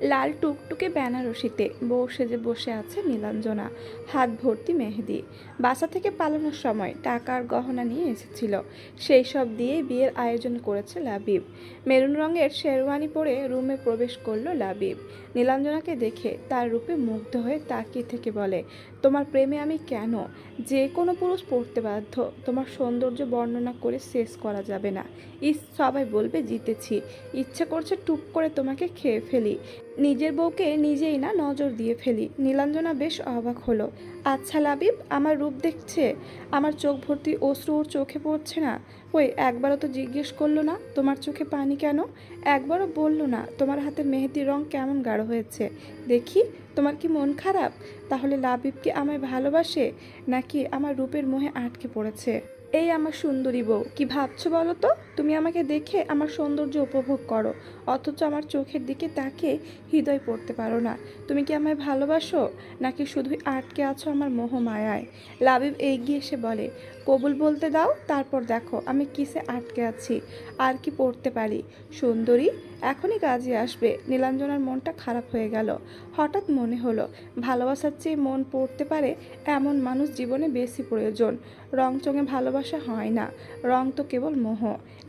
লাল টুকটুকে বেনারসিতে বউ সেজে বসে আছে নীলাঞ্জনা হাত ভর্তি মেহেদি। বাসা থেকে পালানোর সময় টাকার গহনা নিয়ে এসেছিল। সেই সব দিয়ে বিয়ের আয়োজন করেছে লাবিব। মেরুন রঙের শেরওয়ানি পরে রুমে প্রবেশ করল লাবিব। নীলাঞ্জনাকে দেখে তার রূপে মুগ্ধ হয়ে তাকিয়ে থেকে বলে, তোমার প্রেমে আমি কেন? যে কোনো পুরুষ পড়তে বাধ্য। তোমার সৌন্দর্য বর্ণনা করে শেষ করা যাবে না। ইস, সবাই বলবে জিতেছি। ইচ্ছে করছে টুপ করে তোমাকে খেয়ে ফেলি। নিজের বউকে নিজেই না নজর দিয়ে ফেলি। নীলাঞ্জনা বেশ অবাক হলো। আচ্ছা লাবিব, আমার রূপ দেখছে? আমার চোখ ভর্তি অশ্রু ওর চোখে পড়ছে না? ওই, একবারও তো জিজ্ঞেস করল না, তোমার চোখে পানি কেন? একবারও বলল না, তোমার হাতে মেহেদির রং কেমন গাঢ় হয়েছে? দেখি, তোমার কি মন খারাপ? তাহলে লাবিব কি আমায় ভালোবাসে, নাকি আমার রূপের মোহে আটকে পড়েছে? এই আমার সুন্দরী বউ। কি ভাবছ বলো তো? তুমি আমাকে দেখে আমার সৌন্দর্য উপভোগ করো। অথচ আমার চোখের দিকে তাকে হৃদয় পড়তে পারো না। তুমি কি আমায় ভালোবাসো? নাকি শুধুই আটকে আছো আমার মোহমায়ায়? লাবিব এগিয়ে এসে বলে কবুল বলতে দাও, তারপর দেখো আমি কিসে আটকে আছি, আর কি পড়তে পারি। সুন্দরী, এখনই কাজে আসবে। নীলাঞ্জনার মনটা খারাপ হয়ে গেল। হঠাৎ মনে হলো, ভালোবাসার চেয়ে মন পড়তে পারে এমন মানুষ জীবনে বেশি প্রয়োজন। রং চঙে ভালোবাসা হয় না। রং তো কেবল মোহ।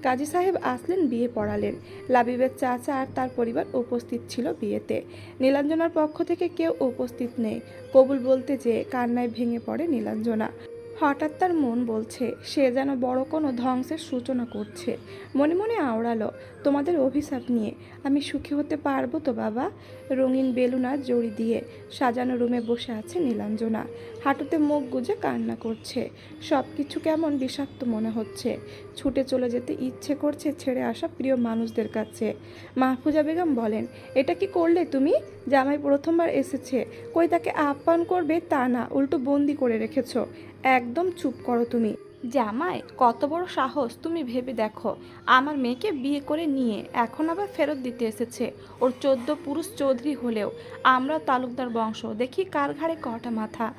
কাজী সাহেব আসলেন বিয়ে পড়ালেন। লাবিবের চাচা আর তার পরিবার উপস্থিত ছিল বিয়েতে। নীলাঞ্জনার পক্ষ থেকে কেউ উপস্থিত নেই। কবুল বলতে যেয়ে কান্নায় ভেঙে পড়ে নীলাঞ্জনা। হঠাৎ তার মন বলছে, সে যেন বড় কোনো ধ্বংসের সূচনা করছে। মনে মনে আওড়ালো, তোমাদের অভিশাপ নিয়ে। আমি সুখী হতে পারব তো, বাবা? রঙিন বেলুনা জড়ি দিয়ে সাজানো রুমে বসে আছে নীলাঞ্জনা। হাঁটুতে মুখ গুজে কান্না করছে। সব কিছু কেমন বিষাক্ত মনে হচ্ছে। ছুটে চলে যেতে ইচ্ছে করছে ছেড়ে আসা প্রিয় মানুষদের কাছে। মাহফুজা বেগম বলেন, এটা কি করলে তুমি? জামাই প্রথমবার এসেছে। কই তাকে আপ্যায়ন করবে তা না, উল্টো বন্দি করে রেখেছো। একদম চুপ করো তুমি। জামাই, কত বড় সাহস, তুমি ভেবে দেখো। আমার মেয়েকে বিয়ে করে নিয়ে এখন আবার ফেরত দিতে এসেছে। ওর চোদ্দ পুরুষ চৌধুরী হলেও আমরা তালুকদার বংশ, দেখি কার ঘাড়ে কটা মাথা।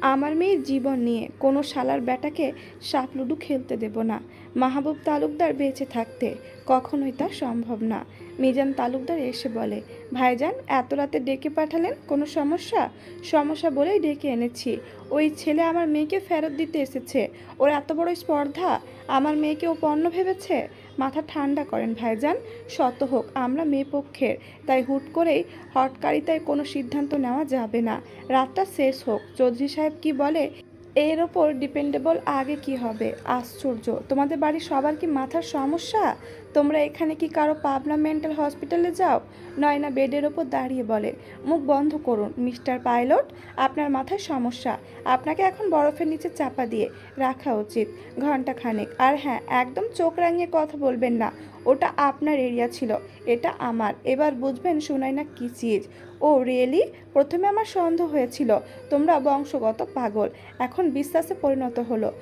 আমার মেয়ের জীবন নিয়ে কোনো শালার ব্যাটাকে সাপ লুডু খেলতে দেব না। মাহবুব তালুকদার বেঁচে থাকতে কখনোই তা সম্ভব না। মিজান তালুকদার এসে বলে ভাইজান, এত রাতে ডেকে পাঠালেন? কোনো সমস্যা? সমস্যা বলেই ডেকে এনেছি। ওই ছেলে আমার মেয়েকে ফেরত দিতে এসেছে। ওর এত বড় স্পর্ধা, আমার মেয়েকে ও পণ্য ভেবেছে? মাথা ঠান্ডা করেন ভাইজান। শত হোক, আমরা মেয়ে পক্ষের। তাই হুট করেই হটকারিতায় কোনো সিদ্ধান্ত নেওয়া যাবে না। রাতটা শেষ হোক। চৌধুরী সাহেব কি বলে? এর ওপর ডিপেন্ডেবল আগে কি হবে? আশ্চর্য। তোমাদের বাড়ির সবার কি মাথার সমস্যা? তোমরা এখানে কি কারও পাবনা মেন্টাল হসপিটালে যাও? নয়না বেডের ওপর দাঁড়িয়ে বলে। মুখ বন্ধ করুন, মিস্টার পাইলট। আপনার মাথায় সমস্যা। আপনাকে এখন বরফের নিচে চাপা দিয়ে রাখা উচিত ঘণ্টা খানেক আর হ্যাঁ একদম চোখ রাঙিয়ে কথা বলবেন না। ওটা আপনার এরিয়া ছিল, এটা আমার। এবার বুঝবেন শোনাই না কী চিজ। ও, রিয়েলি? প্রথমে আমার সন্দেহ হয়েছিল। তোমরা বংশগত পাগল। এখন বিশ্বাসে পরিণত হলো।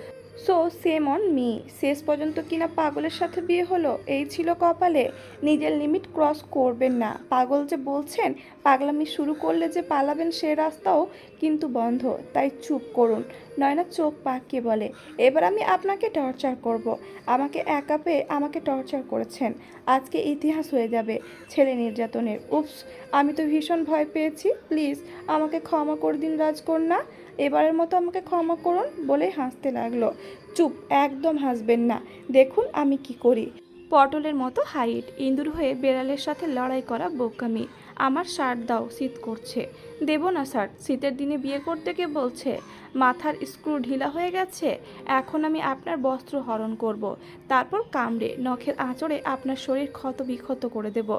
সো সেম অন মি শেষ পর্যন্ত কিনা পাগলের সাথে বিয়ে হলো? এই ছিল কপালে। নিজের লিমিট ক্রস করবেন না। পাগল যে বলছেন, পাগলামি শুরু করলে যে পালাবেন সে রাস্তাও কিন্তু বন্ধ। তাই চুপ করুন। নয়না চোখ পাকিয়ে বলে, এবার আমি আপনাকে টর্চার করব। আমাকে একা পেয়ে আমাকে টর্চার করেছেন। আজকে ইতিহাস হয়ে যাবে ছেলে নির্যাতনের। উপস আমি তো ভীষণ ভয় পেয়েছি। প্লিজ, আমাকে ক্ষমা করে দিন রাজকন্যা। এবারের মতো আমাকে ক্ষমা করুন বলে হাসতে লাগল। চুপ, একদম হাসবেন না। দেখুন আমি কি করি। পটলের মতো হাইট, ইঁদুর হয়ে বেড়ালের সাথে লড়াই করা বোকামি। আমার শার্ট দাও, শীত করছে। দেব না শার্ট শীতের দিনে বিয়ে করতে কে বলছে? মাথার স্ক্রু ঢিলা হয়ে গেছে, এখন আমি আপনার বস্ত্র হরণ করব। তারপর কামড়ে নখের আঁচড়ে আপনার শরীর ক্ষত বিক্ষত করে দেব।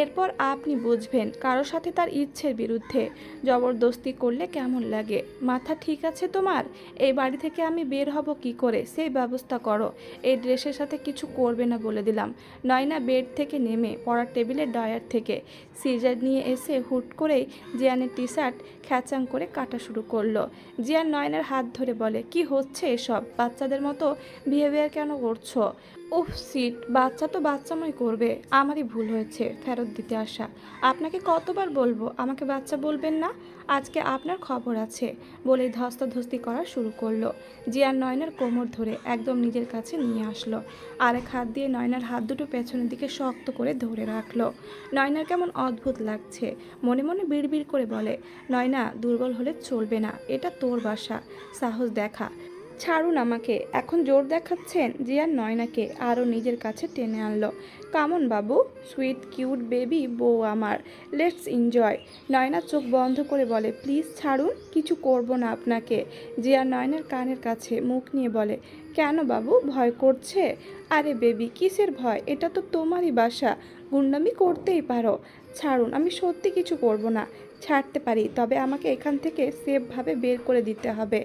এরপর আপনি বুঝবেন কারও সাথে তার ইচ্ছের বিরুদ্ধে। জবরদস্তি করলে কেমন লাগে? মাথা ঠিক আছে তোমার? এই বাড়ি থেকে আমি বের হব কি করে? সেই ব্যবস্থা করো। এই ড্রেসের সাথে কিছু করবে না বলে দিলাম। নয়না বেড থেকে নেমে পড়ার টেবিলের ডয়ার থেকে সিজার নিয়ে এসে হুট করেই জিয়ানের টি শার্ট খ্যাচাং করে কাটা শুরু করল। জিয়ান নয়নের হাত ধরে বলে কি হচ্ছে এসব? বাচ্চাদের মতো বিহেভিয়ার কেন করছ? উফ, সিট, বাচ্চা তো বাচ্চাময় করবে। আমারই ভুল হয়েছে ফেরত দিতে আসা। আপনাকে কতবার বলব, আমাকে বাচ্চা বলবেন না? আজকে আপনার খবর আছে বলে ধস্তাধস্তি করা শুরু করল। জিয়ান নয়নার কোমর ধরে একদম নিজের কাছে নিয়ে আসলো। আরেক হাত দিয়ে নয়নার হাত দুটো পেছনের দিকে শক্ত করে ধরে রাখল। নয়নার কেমন অদ্ভুত লাগছে, মনে মনে বিড়বিড় করে বলে, নয়না, দুর্বল হলে চলবে না, এটা তোর বাসা। সাহস দেখা ছাড়ুন আমাকে। এখন জোর দেখাচ্ছেন জিয়ান নয়নাকে আরও নিজের কাছে টেনে আনলো। কামন বাবু, সুইট, কিউট বেবি, বউ আমার। Let's enjoy. নয়না চোখ বন্ধ করে বলে, প্লিজ ছাড়ুন, কিছু করব না আপনাকে। জিয়া নয়নার কানের কাছে মুখ নিয়ে বলে, কেন বাবু, ভয় করছে? আরে বেবি, কিসের ভয়? এটা তো তোমারই বাসা। গুন্ডামি করতেই পারো। ছাড়ুন, আমি সত্যি কিছু করব না। ছাড়তে পারি, তবে আমাকে এখান থেকে সেফভাবে বের করে দিতে হবে।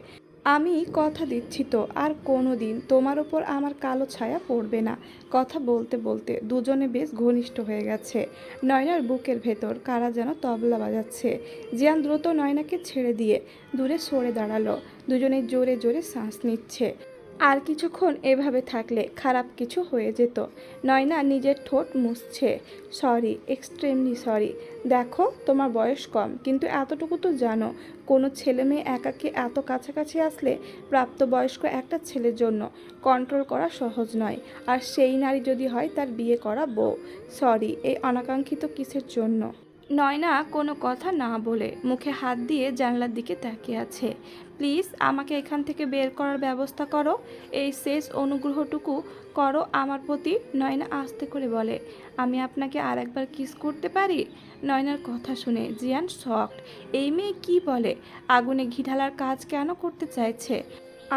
আমি কথা দিচ্ছি তো, আর কোনো দিন তোমার ওপর আমার কালো ছায়া পড়বে না। কথা বলতে বলতে দুজনে বেশ ঘনিষ্ঠ হয়ে গেছে। নয়নার বুকের ভেতর কারা যেন তবলা বাজাচ্ছে। জিয়ান দ্রুত নয়নাকে ছেড়ে দিয়ে দূরে সরে দাঁড়াল। দুজনে জোরে জোরে শ্বাস নিচ্ছে। আর কিছুক্ষণ এভাবে থাকলে খারাপ কিছু হয়ে যেত। নয়না নিজের ঠোঁট মুছছে। Sorry, extremely sorry. দেখো, তোমার বয়স কম, কিন্তু এতটুকু তো জানো, কোনো ছেলে মেয়ে একাকে এত কাছাকাছি আসলে প্রাপ্তবয়স্ক একটা ছেলের জন্য কন্ট্রোল করা সহজ নয়। আর সেই নারী যদি হয়, তার বিয়ে করা বউ। সরি, এই অনাকাঙ্ক্ষিত কিসের জন্য? নয়না কোনো কথা না বলে মুখে হাত দিয়ে জানলার দিকে তাকিয়ে আছে। প্লিজ আমাকে এখান থেকে বের করার ব্যবস্থা করো। এই শেষ অনুগ্রহটুকু করো আমার প্রতি, নয়না আস্তে করে বলে। আমি আপনাকে আর একবার কিস করতে পারি? নয়নার কথা শুনে জিয়ান শকড এই মেয়ে কি বলে? আগুনে ঘি ঢালার কাজ কেন করতে চাইছে?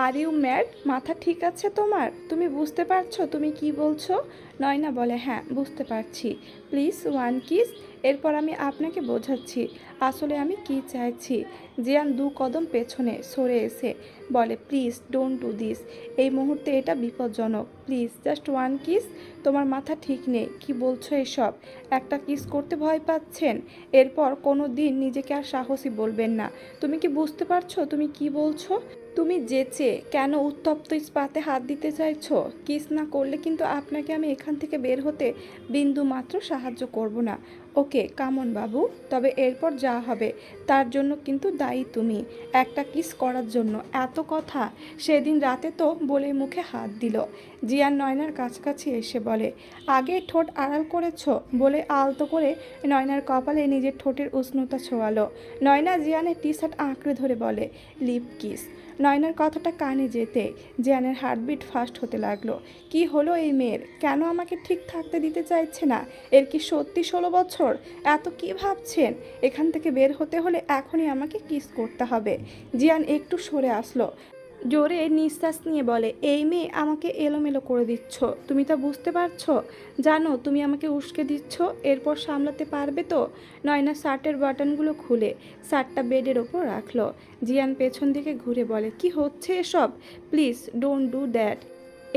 আর ইউ ম্যাড মাথা ঠিক আছে তোমার? তুমি বুঝতে পারছ? তুমি কি বলছো? নয়না বলে হ্যাঁ বুঝতে পারছি। প্লিজ ওয়ান কিস এরপর আমি আপনাকে বোঝাচ্ছি, আসলে আমি কি চাইছি? জিয়ান দু কদম পেছনে সরে এসে বলে, প্লিজ, ডোন্ট ডু দিস। এই মুহূর্তে এটা বিপজ্জনক। Please, just one kiss. তোমার মাথা ঠিক নেই। কি বলছো এসব? একটা কিস করতে ভয় পাচ্ছেন? এরপর কোনো দিন নিজেকে আর সাহসী বলবেন না। তুমি কি বুঝতে পারছ তুমি কি বলছো? তুমি যেচে কেন উত্তপ্ত ইস্পাতে হাত দিতে চাইছো? কিস না করলে কিন্তু আপনাকে আমি এখান থেকে বের হতে বিন্দু মাত্র সাহায্য করব না। ওকে, কামন বাবু, তবে এরপর যা হবে, তার জন্য কিন্তু দায়ী তুমি। একটা কিস করার জন্য। এত কথা, সেদিন রাতে তো বলে মুখে হাত দিল। জিয়ান নয়নার কাছাকাছি এসে বলে, আগে ঠোঁট আড়াল করেছ? বলে আলতো করে নয়নার কপালে নিজের ঠোঁটের উষ্ণতা ছোঁয়ালো। নয়না জিয়ানের টি শার্ট আঁকড়ে ধরে বলে, লিপ কিস। নয়নার কথাটা কানে যেতে জ্যানের হার্টবিট ফাস্ট হতে লাগল। কি হলো এই মেয়ের? কেন আমাকে ঠিক থাকতে দিতে চাইছে না? এর কি সত্যি ষোলো বছর? এত কি ভাবছেন? এখান থেকে বের হতে হলে এখনই আমাকে কিস করতে হবে। জিয়ান একটু সরে আসলো। জোরে নিঃশ্বাস নিয়ে বলে, এই মেয়ে আমাকে এলোমেলো করে দিচ্ছ। তুমি তা বুঝতে পারছ? জানো, তুমি আমাকে উস্কে দিচ্ছ, এরপর সামলাতে পারবে তো? নয়না শার্টের বাটনগুলো খুলে শার্টটা বেডের ওপর রাখল। জিয়ান পেছন দিকে ঘুরে বলে, কি হচ্ছে এসব? প্লিজ ডোন্ট ডু দ্যাট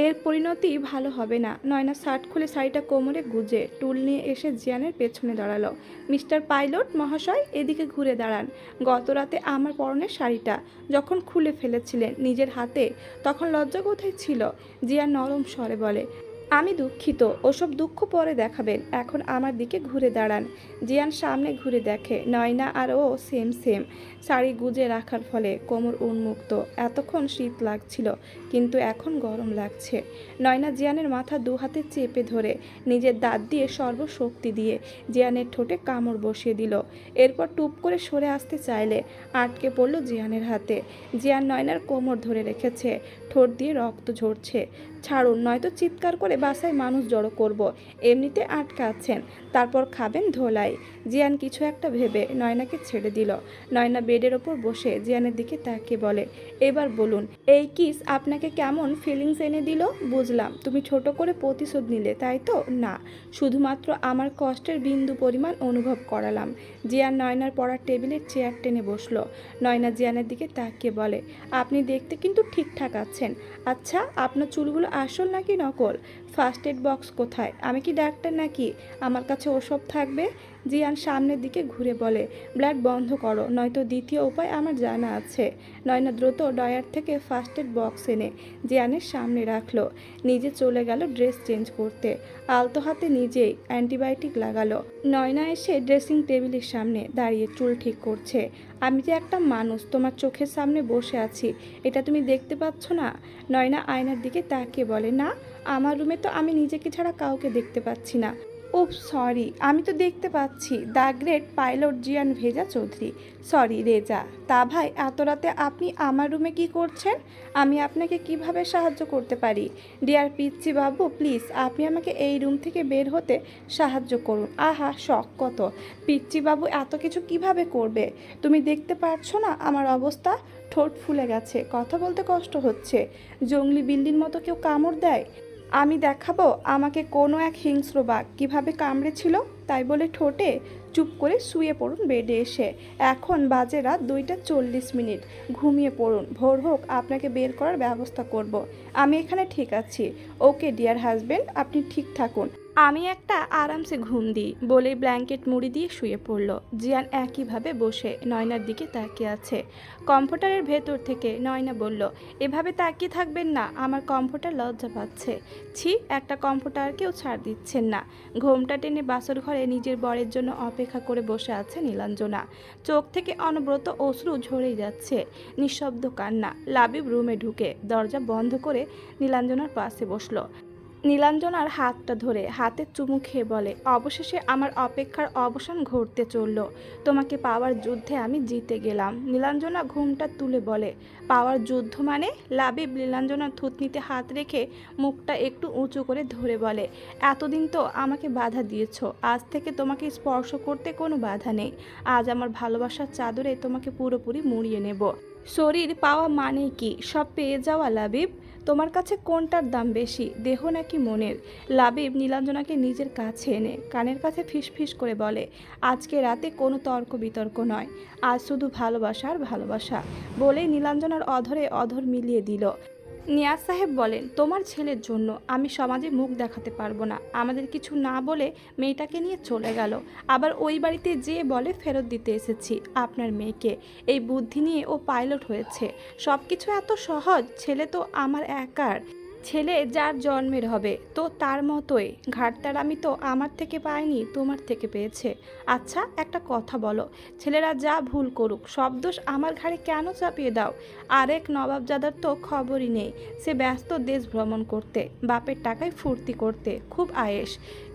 এর পরিণতি ভালো হবে না। নয়না শার্ট খুলে শাড়িটা কোমরে গুজে টুল নিয়ে এসে জিয়ানের পেছনে দাঁড়াল। মিস্টার পাইলট মহাশয়, এদিকে ঘুরে দাঁড়ান। গত রাতে আমার পরনের শাড়িটা যখন খুলে ফেলেছিলেন নিজের হাতে, তখন লজ্জা কোথায় ছিল? জিয়া নরম স্বরে বলে আমি দুঃখিত, ওসব দুঃখ পরে দেখাবেন, এখন আমার দিকে ঘুরে দাঁড়ান। জিয়ান সামনে ঘুরে দেখে, নয়না আর ও সেম সেম শাড়ি গুজে রাখার ফলে কোমর উন্মুক্ত, এতক্ষণ শীত লাগছিল, কিন্তু এখন গরম লাগছে। নয়না জিয়ানের মাথা দু হাতে চেপে ধরে, নিজের দাঁত দিয়ে সর্বশক্তি দিয়ে জিয়ানের ঠোঁটে কামড় বসিয়ে দিল। এরপর টুপ করে সরে আসতে চাইলে, আটকে পড়ল জিয়ানের হাতে। জিয়ান নয়নার কোমর ধরে রেখেছে ঠোঁট দিয়ে রক্ত ঝরছে। ছাড়ুন, নয়তো চিৎকার করে বাসায় মানুষ জড়ো করব। এমনিতে আটকা আছেন। তারপর খাবেন ধোলাই। জিয়ান কিছু একটা ভেবে নয়নাকে ছেড়ে দিল। নয়না বেডের ওপর বসে জিয়ানের দিকে তাকিয়ে বলে, এবার বলুন, এই কিস আপনাকে কেমন ফিলিংস এনে দিল? বুঝলাম, তুমি ছোট করে প্রতিশোধ নিলে, তাই তো? না, শুধুমাত্র আমার কষ্টের বিন্দু পরিমাণ অনুভব করালাম। জিয়ান নয়নার পড়ার টেবিলের চেয়ার টেনে বসল। নয়না জিয়ানের দিকে তাকিয়ে বলে, আপনি দেখতে কিন্তু ঠিকঠাক আছেন আচ্ছা আপনার চুলগুলো আসল নাকি নকল? ফার্স্ট এড বক্স কোথায়? আমি কি ডাক্তার নাকি? আমার কাছে ওসব থাকবে? জিয়ান সামনের দিকে ঘুরে বলে ব্লাড বন্ধ করো, নয়তো দ্বিতীয় উপায় আমার জানা আছে। নয়না দ্রুত ডয়ার থেকে ফার্স্ট এড বক্স এনে জিয়ানের সামনে রাখল। নিজে চলে গেল ড্রেস চেঞ্জ করতে। আলতো হাতে নিজেই অ্যান্টিবায়োটিক লাগালো। নয়না এসে ড্রেসিং টেবিলের সামনে দাঁড়িয়ে চুল ঠিক করছে। আমি যে একটা মানুষ, তোমার চোখের সামনে বসে আছি, এটা তুমি দেখতে পাচ্ছ না? নয়না আয়নার দিকে তাকিয়ে বলে, না, আমার রুমে তো আমি নিজেকে ছাড়া কাউকে দেখতে পাচ্ছি না। উপ সরি, আমি তো দেখতে পাচ্ছি। দ্য গ্রেট পাইলট জিয়ান ভেজা চৌধুরী। সরি, রেজা। তা ভাই, এত রাতে আপনি আমার রুমে কি করছেন? আমি আপনাকে কীভাবে সাহায্য করতে পারি? ডিয়ার পিচ্ছি বাবু, প্লিজ, আপনি আমাকে এই রুম থেকে বের হতে সাহায্য করুন। আহা, শখ কত। পিচ্ছি বাবু, এত কিছু কীভাবে করবে? তুমি দেখতে পারছ না আমার অবস্থা? ঠোঁট ফুলে গেছে। কথা বলতে কষ্ট হচ্ছে। জঙ্গলি বিল্ডির মতো কেউ কামড় দেয়? আমি দেখাবো আমাকে কোনো এক হিংস্র বাঘ কীভাবে কামড়েছিল? তাই বলে ঠোঁটে চুপ করে শুয়ে পড়ুন বেডে এসে। এখন বাজে রাত দুইটা চল্লিশ মিনিট। ঘুমিয়ে পড়ুন। ভোর হোক, আপনাকে বের করার ব্যবস্থা করব। আমি এখানে ঠিক আছি। ওকে, ডিয়ার হাজব্যান্ড আপনি ঠিক থাকুন। আমি একটা আরামসে ঘুম দিই, বলেই ব্ল্যাঙ্কেট মুড়ি দিয়ে শুয়ে পড়ল। জিয়ান একইভাবে বসে নয়নার দিকে তাকিয়ে আছে। কম্পিউটারের ভেতর থেকে নয়না বলল, এভাবে তাকিয়ে থাকবেন না, আমার কম্পিউটার লজ্জা পাচ্ছে। ছি, একটা কম্পিউটারকেও ছাড় দিচ্ছেন না। ঘোমটা টেনে বাসর ঘরে নিজের বরের জন্য অপেক্ষা করে বসে আছে নীলাঞ্জনা। চোখ থেকে অনব্রত অশ্রু ঝরেই যাচ্ছে। নিঃশব্দ কান্না। লাবিব রুমে ঢুকে দরজা বন্ধ করে নীলাঞ্জনার পাশে বসল। নীলাঞ্জনার হাতটা ধরে হাতে চুমু খেয়ে বলে, অবশেষে আমার অপেক্ষার অবসান ঘটতে চলল। তোমাকে পাওয়ার যুদ্ধে আমি জিতে গেলাম। নীলাঞ্জনা ঘুমটা তুলে বলে, পাওয়ার যুদ্ধ মানে? লাবিব নীলাঞ্জনার থুতনিতে হাত রেখে মুখটা একটু উঁচু করে ধরে বলে, এতদিন তো আমাকে বাধা দিয়েছ। আজ থেকে তোমাকে স্পর্শ করতে কোনো বাধা নেই। আজ আমার ভালোবাসার চাদরে তোমাকে পুরোপুরি মুড়িয়ে নেব। শরীর পাওয়া মানে কি? সব পেয়ে যাওয়া লাবিব? তোমার কাছে কোনটার দাম বেশি, দেহ নাকি মনের? লাবিব নীলাঞ্জনাকে নিজের কাছে এনে কানের কাছে ফিসফিস করে বলে, আজকে রাতে কোনো তর্ক বিতর্ক নয়, আজ শুধু ভালোবাসার ভালোবাসা। বলেই নীলাঞ্জনার অধরে অধর মিলিয়ে দিল। নিয়াজ সাহেব বলেন, তোমার ছেলের জন্য আমি সমাজে মুখ দেখাতে পারব না। আমাদের কিছু না বলে মেয়েটাকে নিয়ে চলে গেল। আবার ওই বাড়িতে যেয়ে বলে, ফেরত দিতে এসেছি আপনার মেয়েকে। এই বুদ্ধি নিয়ে ও পাইলট হয়েছে। সব কিছু এত সহজ, ছেলে তো আমার একার। ছেলে যার জন্মের হবে, তো তার মতোই। ঘাটতার আমি তো আমার থেকে পাইনি তোমার থেকে পেয়েছে। আচ্ছা একটা কথা বলো, ছেলেরা যা ভুল করুক, সব দোষ আমার ঘাড়ে কেন চাপিয়ে দাও? আরেক নবাবজাদার তো খবরই নেই, সে ব্যস্ত দেশ ভ্রমণ করতে, বাপের টাকায় ফুর্তি করতে, খুব আয়েস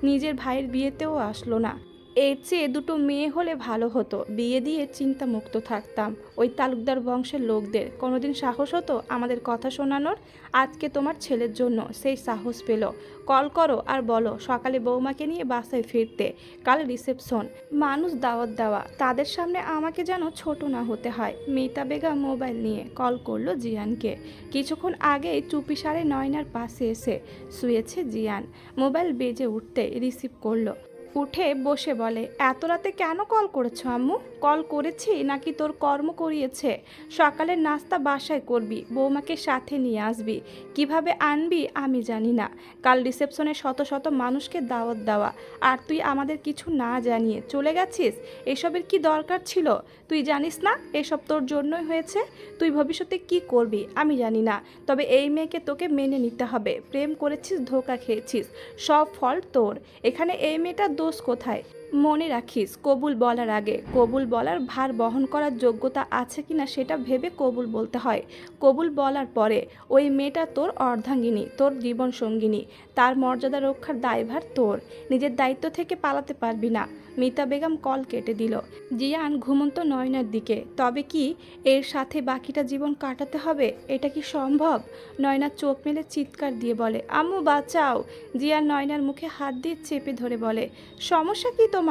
নিজের ভাইয়ের বিয়েতেও আসলো না। এর চেয়ে দুটো মেয়ে হলে ভালো হতো। বিয়ে দিয়ে চিন্তামুক্ত থাকতাম। ওই তালুকদার বংশের লোকদের। কোনোদিন সাহস হতো আমাদের কথা শোনানোর? আজকে তোমার ছেলের জন্য সেই সাহস পেল। কল করো আর বলো, সকালে বৌমাকে নিয়ে বাসায় ফিরতে। কাল রিসেপশন। মানুষ দাওয়াত দেওয়া। তাদের সামনে আমাকে যেন ছোট না হতে হয়। মিতা বেগম মোবাইল নিয়ে কল করল জিয়ানকে। কিছুক্ষণ আগেই চুপিসারে নয়নার পাশে এসে শুয়েছে জিয়ান। মোবাইল বেজে উঠতে রিসিভ করল। উঠে বসে বলে, এত রাতে কেন কল করেছ আম্মু? কল করেছি নাকি তোর কর্ম করিয়েছে? সকালের নাস্তা বাসায় করবি, বৌমাকে সাথে নিয়ে আসবি। কীভাবে আনবি আমি জানি না। কাল রিসেপশনে শত শত মানুষকে দাওয়াত দেওয়া। আর তুই আমাদের কিছু না জানিয়ে চলে গেছিস? এসবের কি দরকার ছিল? তুই জানিস না, এসব তোর জন্যই হয়েছে? তুই ভবিষ্যতে কি করবি আমি জানি না। তবে এই মেয়েকে তোকে মেনে নিতে হবে। প্রেম করেছিস, ধোকা খেয়েছিস। সব ফল তোর। এখানে এই মেয়েটার দোষ কোথায়? মনে রাখিস, কবুল বলার আগে। কবুল বলার ভার বহন করার যোগ্যতা আছে কিনা সেটা ভেবে কবুল বলতে হয়। কবুল বলার পরে, ওই মেয়েটা তোর অর্ধাঙ্গিনী, তোর জীবন সঙ্গিনী, তার মর্যাদা রক্ষার দায়ভার তোর। নিজের দায়িত্ব থেকে পালাতে পারবি না। মিতা বেগম কল কেটে দিল। জিয়ান ঘুমন্ত নয়নার দিকে। তবে কি এর সাথে বাকিটা জীবন কাটাতে হবে? এটা কি সম্ভব? নয়না চোখ মেলে চিৎকার দিয়ে বলে, আম্মু, বাঁচাও। জিয়ান নয়নার মুখে হাত দিয়ে চেপে ধরে বলে, সমস্যা কি তোমার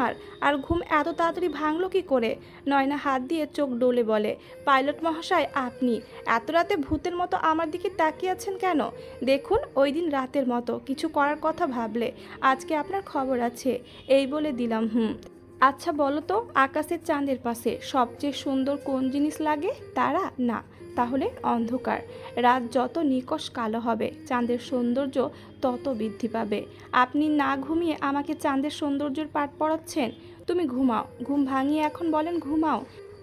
আর ঘুম এত তাড়াতাড়ি ভাঙলো কি করে? নয়না হাত দিয়ে চোখ ডোলে বলে, পাইলট মহাশয়, আপনি এত রাতে ভূতের মতো আমার দিকে তাকিয়ে আছেন কেন? দেখুন, ওই দিন রাতের মতো, কিছু করার কথা ভাবলে, আজকে আপনার খবর আছে, এই বলে দিলাম, হুম। আচ্ছা বলো তো, আকাশের চাঁদের পাশে সবচেয়ে সুন্দর কোন জিনিস লাগে? তারা? না। তাহলে অন্ধকার। রাত যত নিকষ কালো হবে, চাঁদের সৌন্দর্য তত বৃদ্ধি পাবে। আপনি না ঘুমিয়ে আমাকে চাঁদের সৌন্দর্যের পাঠ পড়াচ্ছেন? তুমি ঘুমাও। ঘুম ভাঙিয়ে এখন বলেন ঘুমাও।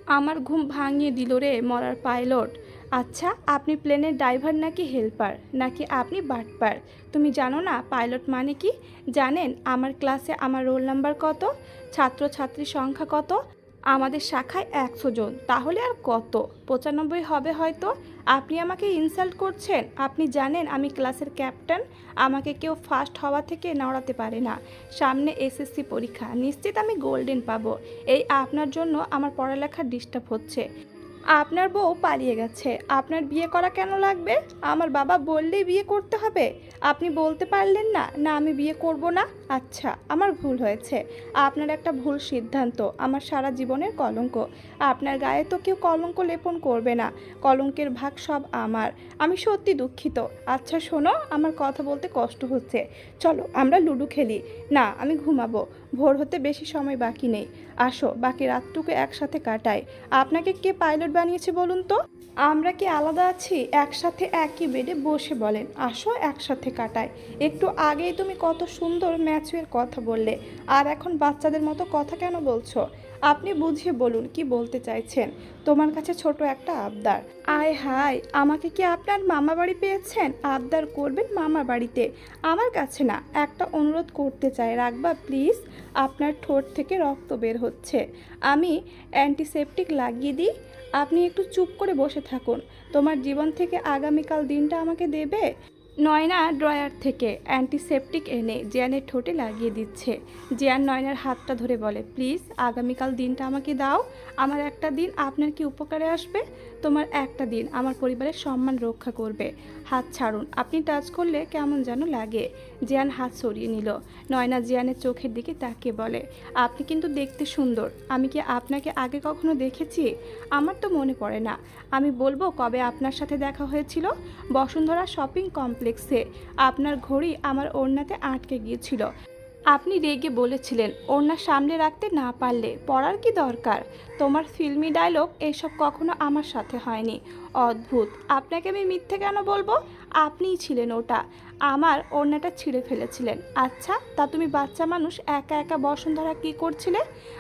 আমার ঘুম ভাঙিয়ে দিল রে মরার পাইলট। আচ্ছা আপনি প্লেনের ড্রাইভার নাকি হেল্পার? নাকি আপনি বাটপার? তুমি জানো না পাইলট মানে কি? জানেন, আমার ক্লাসে আমার রোল নাম্বার কত? ছাত্রছাত্রীর সংখ্যা কত? আমাদের শাখায় একশো জন। তাহলে আর কত? পঁচানব্বই হবে হয়তো। আপনি আমাকে ইনসাল্ট করছেন। আপনি জানেন আমি ক্লাসের ক্যাপ্টেন আমাকে কেউ ফার্স্ট হওয়া থেকে নড়াতে পারে না। সামনে এসএসসি পরীক্ষা। নিশ্চিত আমি গোল্ডেন পাবো। এই আপনার জন্য আমার পড়ালেখা ডিস্টার্ব হচ্ছে। আপনার বউ পালিয়ে গেছে। আপনার বিয়ে করা কেন লাগবে? আমার বাবা বললেই বিয়ে করতে হবে। আপনি বলতে পারলেন না না, আমি বিয়ে করব না। আচ্ছা আমার ভুল হয়েছে। আপনার একটা ভুল সিদ্ধান্ত, আমার সারা জীবনের কলঙ্ক। আপনার গায়ে তো কেউ কলঙ্ক লেপন করবে না, কলঙ্কের ভাগ সব আমার। আমি সত্যি দুঃখিত। আচ্ছা শোনো, আমার কথা বলতে কষ্ট হচ্ছে। চলো, আমরা লুডো খেলি। না, আমি ঘুমাবো। ভোর হতে বেশি সময় বাকি নেই। আসো, বাকি রাতটুকু একসাথে কাটাই। আপনাকে কে পাইলট বানিয়েছে বলুন তো? আমরা কি আলাদা আছি? একসাথে একই বেডে বসে বলেন। আসো, একসাথে কাটায় একটু আগেই তুমি কত সুন্দর ম্যাচের কথা বললে। আর এখন বাচ্চাদের মতো কথা কেন বলছো? আপনি বুঝিয়ে বলুন, কি বলতে চাইছেন? তোমার কাছে ছোট একটা আবদার। আয় হাই আমাকে কি আপনার মামা বাড়ি পেয়েছেন? আবদার করবেন মামা বাড়িতে। আমার কাছে না, একটা অনুরোধ করতে চাই। রাখবা, প্লিজ। আপনার ঠোঁট থেকে রক্ত বের হচ্ছে। আমি অ্যান্টিসেপটিক লাগিয়ে দিই। আপনি একটু চুপ করে বসে থাকুন। তোমার জীবন থেকে আগামীকাল দিনটা আমাকে দেবে? নয়না ড্রয়ার থেকে অ্যান্টিসেপটিক এনে জিয়ানের ঠোঁটে লাগিয়ে দিচ্ছে। জিয়ান নয়নার হাতটা ধরে বলে, প্লিজ, আগামীকাল দিনটা আমাকে দাও। আমার একটা দিন আপনার কি উপকারে আসবে? তোমার একটা দিন আমার পরিবারের সম্মান রক্ষা করবে। হাত ছাড়ুন, আপনি টাচ করলে কেমন যেন লাগে। জিয়ান হাত সরিয়ে নিল। নয়না জিয়ানের চোখের দিকে তাকিয়ে বলে, আপনি কিন্তু দেখতে সুন্দর। আমি কি আপনাকে আগে কখনো দেখেছি? আমার তো মনে পড়ে না। আমি বলব কবে আপনার সাথে দেখা হয়েছিল? বসুন্ধরা শপিং কমপ্লেক্সে। আপনার ঘড়ি আমার ওড়নাতে আটকে গিয়েছিল। আপনি রেগে বলেছিলেন, ওড়না সামনে রাখতে না পারলে পড়ার কি দরকার? তোমার ফিল্মি ডায়লগ এসব কখনো আমার সাথে হয়নি। অদ্ভুত, আপনাকে আমি মিথ্যে কেন বলব? আপনিই ছিলেন ওটা। আমার ওড়নাটা ছিঁড়ে ফেলেছিলেন। আচ্ছা তা তুমি বাচ্চা মানুষ একা একা বসুন্ধরা কী করছিলে?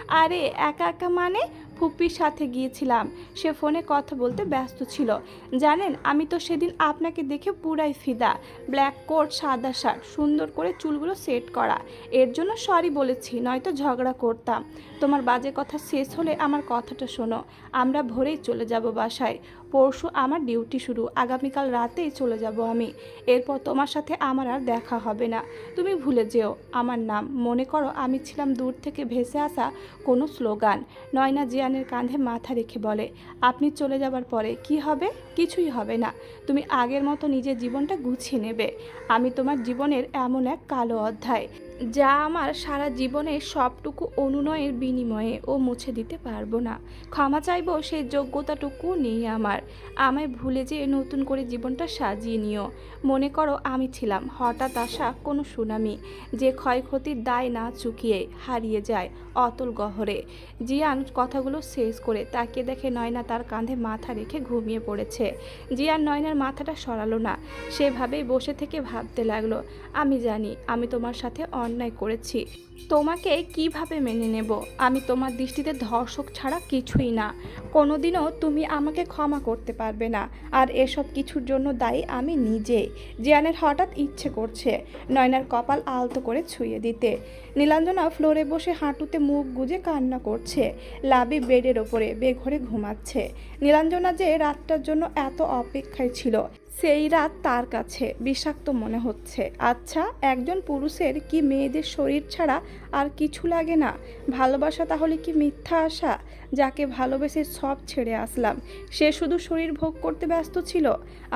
আরে, একা একা মানে ফুপির সাথে গিয়েছিলাম। সে ফোনে কথা বলতে ব্যস্ত ছিল। জানেন, আমি তো সেদিন আপনাকে দেখে পুরাই ফিদা। ব্ল্যাক কোট, সাদা শার্ট, সুন্দর করে চুলগুলো সেট করা। এর জন্য সরি বলেছি, নয়তো ঝগড়া করতাম। তোমার বাজে কথা শেষ হলে আমার কথাটা শোনো। আমরা ভোরেই চলে যাব বাসায়। পরশু আমার ডিউটি শুরু। আগামীকাল রাতেই চলে যাব আমি। এরপর তোমার সাথে আমার আর দেখা হবে না। তুমি ভুলে যেও। আমার নাম। মনে করো আমি ছিলাম দূর থেকে ভেসে আসা কোনো স্লোগান। নয়না জিয়ানের কাঁধে মাথা রেখে বলে, আপনি চলে যাবার পরে কি হবে? কিছুই হবে না। তুমি আগের মতো নিজের জীবনটা গুছিয়ে নেবে। আমি তোমার জীবনের এমন এক কালো অধ্যায়। যা আমার সারা জীবনের সবটুকু অনুনয়ের বিনিময়ে ও মুছে দিতে পারব না। ক্ষমা চাইব, সেই যোগ্যতাটুকু নেই আমার। আমায় ভুলে যেয়ে নতুন করে জীবনটা সাজিয়ে নিও। মনে করো আমি ছিলাম। হঠাৎ আসা কোনো সুনামি। যে ক্ষয়ক্ষতির দায় না চুকিয়ে হারিয়ে যায়। অতল গহরে। জিয়ান কথাগুলো শেষ করে তাকিয়ে দেখে নয়না তার কাঁধে মাথা রেখে ঘুমিয়ে পড়েছে। জিয়ান নয়নার মাথাটা সরালো না। সেভাবেই বসে থেকে ভাবতে লাগল, আমি জানি, আমি তোমার সাথে অন্যায় করেছি। তোমাকে কীভাবে মেনে নেব? আমি তোমার দৃষ্টিতে ধর্ষক ছাড়া কিছুই না। কোনোদিনও তুমি আমাকে ক্ষমা করতে পারবে না। আর এসব কিছুর জন্য দায়ী আমি নিজে। জিয়ানের হঠাৎ ইচ্ছে করছে নয়নার কপাল আলতো করে ছুঁয়ে দিতে। নীলাঞ্জনা ফ্লোরে বসে হাঁটুতে মুখ গুজে কান্না করছে। লাবি বেডের ওপরে বেঘরে ঘুমাচ্ছে। নীলাঞ্জনা যে রাতটার জন্য এত অপেক্ষায় ছিল সেই রাত তার কাছে বিষাক্ত মনে হচ্ছে। আচ্ছা একজন পুরুষের কি মেয়েদের শরীর ছাড়া আর কিছু লাগে না? ভালোবাসা তাহলে কি মিথ্যা আশা? যাকে ভালোবেসে সব ছেড়ে আসলাম, সে শুধু শরীর ভোগ করতে ব্যস্ত ছিল?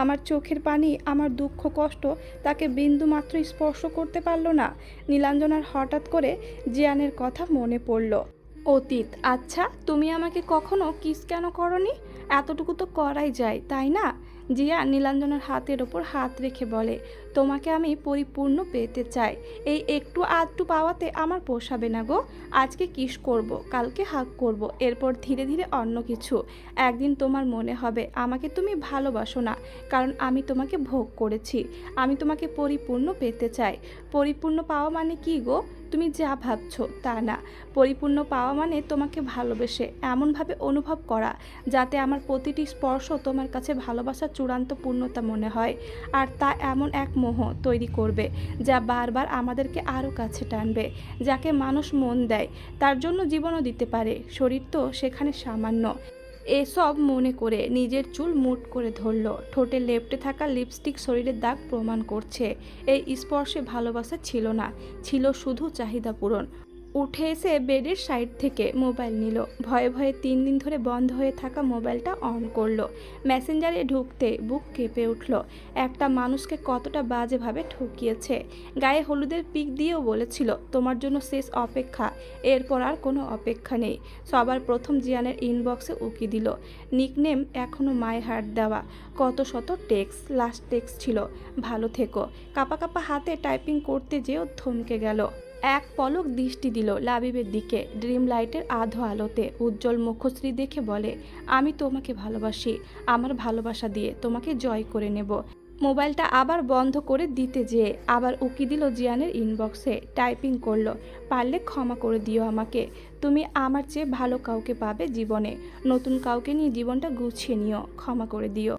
আমার চোখের পানি, আমার দুঃখ কষ্ট, তাকে বিন্দু মাত্র স্পর্শ করতে পারল না। নীলাঞ্জনার হঠাৎ করে জিয়ানের কথা মনে পড়ল। অতীত আচ্ছা তুমি আমাকে কখনো কিস কেন করনি? এতটুকু তো করাই যায়, তাই না? জিয়া নীলাঞ্জনার হাতের ওপর হাত রেখে বলে তোমাকে আমি পরিপূর্ণ পেতে চাই। এই একটু আধটু পাওয়াতে আমার পোষাবে না গো। আজকে কিস করব, কালকে হাক করব, এরপর ধীরে ধীরে অন্য কিছু। একদিন তোমার মনে হবে, আমাকে তুমি ভালোবাসো না, কারণ আমি তোমাকে ভোগ করেছি। আমি তোমাকে পরিপূর্ণ পেতে চাই। পরিপূর্ণ পাওয়া মানে কি গো? তুমি যা ভাবছ তা না। পরিপূর্ণ পাওয়া মানে তোমাকে ভালোবেসে, এমনভাবে অনুভব করা, যাতে আমার প্রতিটি স্পর্শ তোমার কাছে ভালোবাসার চূড়ান্ত পূর্ণতা মনে হয়। আর তা এমন এক মোহ তৈরি করবে, যা বারবার আমাদেরকে আরও কাছে টানবে, যাকে মানুষ মন দেয়, তার জন্য জীবনও দিতে পারে। শরীর তো সেখানে সামান্য। এসব মনে করে নিজের চুল মুট করে ধরল। ঠোঁটে লেপটে থাকা লিপস্টিক শরীরের দাগ প্রমাণ করছে। এই স্পর্শে ভালোবাসা ছিল না, ছিল শুধু চাহিদা পূরণ। উঠে এসে বেডের সাইড থেকে মোবাইল নিল। ভয়ে ভয়ে তিন দিন ধরে বন্ধ হয়ে থাকা মোবাইলটা অন করল। মেসেঞ্জারে ঢুকতে বুক কেঁপে উঠল। একটা মানুষকে কতটা বাজেভাবে ঠকিয়েছে। গায়ে হলুদের পিক দিয়েও বলেছিল, তোমার জন্য শেষ অপেক্ষা। এরপর আর কোনো অপেক্ষা নেই। সবার প্রথম জিয়ানের ইনবক্সে উকি দিল। নিকনেম এখনও মায়ের হার্ট দেওয়া। কত শত টেক্স, লাস্ট টেক্স ছিল। ভালো থেকো। কাপা কাপা হাতে টাইপিং করতে যেও থমকে গেল। এক পলক দৃষ্টি দিল লাবিবের দিকে। ড্রিম লাইটের আধো আলোতে উজ্জ্বল মুখশ্রী দেখে বলে, আমি তোমাকে ভালোবাসি। আমার ভালোবাসা দিয়ে তোমাকে জয় করে নেব। মোবাইলটা আবার বন্ধ করে দিতে যেয়ে আবার উকি দিল জিয়ানের ইনবক্সে টাইপিং করল, পারলে ক্ষমা করে দিও আমাকে। তুমি আমার চেয়ে ভালো কাউকে পাবে জীবনে। নতুন কাউকে নিয়ে জীবনটা গুছিয়ে নিও। ক্ষমা করে দিও।